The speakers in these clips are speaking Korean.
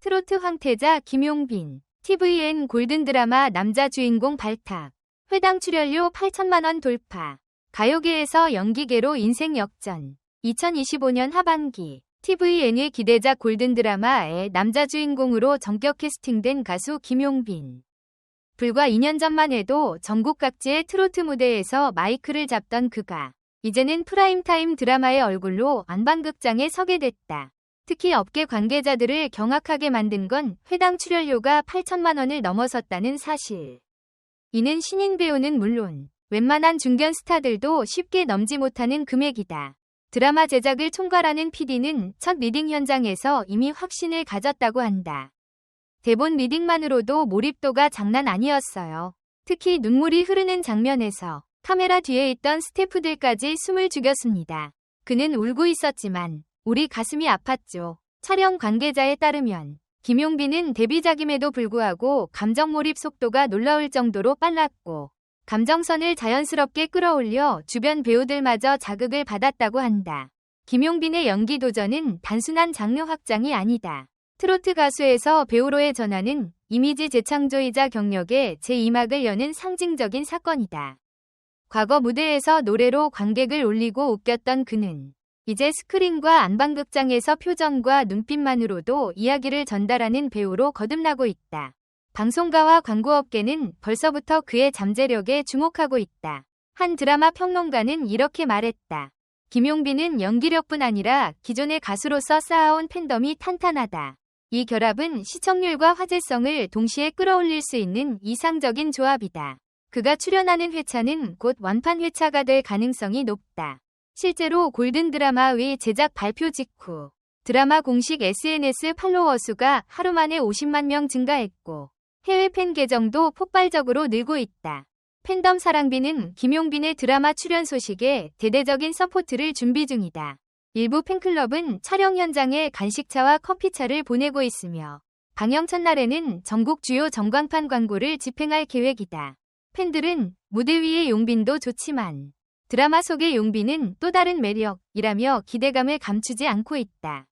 트로트 황태자 김용빈, TVN 골든 드라마 남자 주인공 발탁, 회당 출연료 8천만원 돌파, 가요계에서 연기계로 인생 역전, 2025년 하반기, TVN의 기대작 골든 드라마의 남자 주인공으로 전격 캐스팅된 가수 김용빈. 불과 2년 전만 해도 전국 각지의 트로트 무대에서 마이크를 잡던 그가, 이제는 프라임타임 드라마의 얼굴로 안방극장에 서게 됐다. 특히 업계 관계자들을 경악하게 만든 건 회당 출연료가 8천만 원을 넘어섰다는 사실. 이는 신인 배우는 물론 웬만한 중견 스타들도 쉽게 넘지 못하는 금액이다. 드라마 제작을 총괄하는 PD는 첫 리딩 현장에서 이미 확신을 가졌다고 한다. 대본 리딩만으로도 몰입도가 장난 아니었어요. 특히 눈물이 흐르는 장면에서 카메라 뒤에 있던 스태프들까지 숨을 죽였습니다. 그는 울고 있었지만 우리 가슴이 아팠죠. 촬영 관계자에 따르면 김용빈은 데뷔작임에도 불구하고 감정 몰입 속도가 놀라울 정도로 빨랐고 감정선을 자연스럽게 끌어올려 주변 배우들마저 자극을 받았다고 한다. 김용빈의 연기 도전은 단순한 장르 확장이 아니다. 트로트 가수에서 배우로의 전환은 이미지 재창조이자 경력의 제2막을 여는 상징적인 사건이다. 과거 무대에서 노래로 관객을 울리고 웃겼던 그는 이제 스크린과 안방극장에서 표정과 눈빛만으로도 이야기를 전달하는 배우로 거듭나고 있다. 방송가와 광고업계는 벌써부터 그의 잠재력에 주목하고 있다. 한 드라마 평론가는 이렇게 말했다. 김용빈은 연기력뿐 아니라 기존의 가수로서 쌓아온 팬덤이 탄탄하다. 이 결합은 시청률과 화제성을 동시에 끌어올릴 수 있는 이상적인 조합이다. 그가 출연하는 회차는 곧 완판 회차가 될 가능성이 높다. 실제로 골든 드라마 의 제작 발표 직후 드라마 공식 SNS 팔로워 수가 하루 만에 50만 명 증가했고 해외 팬 계정도 폭발적으로 늘고 있다. 팬덤 사랑비는 김용빈의 드라마 출연 소식에 대대적인 서포트를 준비 중이다. 일부 팬클럽은 촬영 현장에 간식차와 커피차를 보내고 있으며 방영 첫날에는 전국 주요 전광판 광고를 집행할 계획이다. 팬들은 무대 위의 용빈도 좋지만 드라마 속의 용빈은 또 다른 매력이라며 기대감을 감추지 않고 있다.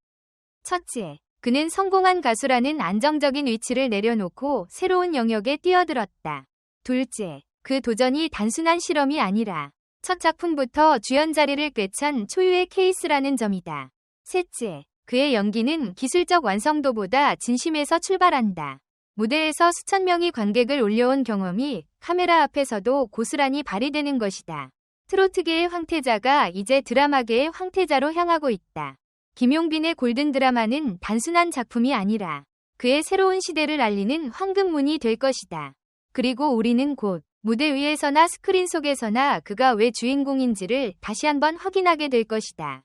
첫째, 그는 성공한 가수라는 안정적인 위치를 내려놓고 새로운 영역에 뛰어들었다. 둘째, 그 도전이 단순한 실험이 아니라 첫 작품부터 주연 자리를 꿰찬 초유의 케이스라는 점이다. 셋째, 그의 연기는 기술적 완성도보다 진심에서 출발한다. 무대에서 수천 명이 관객을 올려온 경험이 카메라 앞에서도 고스란히 발휘되는 것이다. 트로트계의 황태자가 이제 드라마계의 황태자로 향하고 있다. 김용빈의 골든 드라마는 단순한 작품이 아니라 그의 새로운 시대를 알리는 황금문이 될 것이다. 그리고 우리는 곧 무대 위에서나 스크린 속에서나 그가 왜 주인공인지를 다시 한번 확인하게 될 것이다.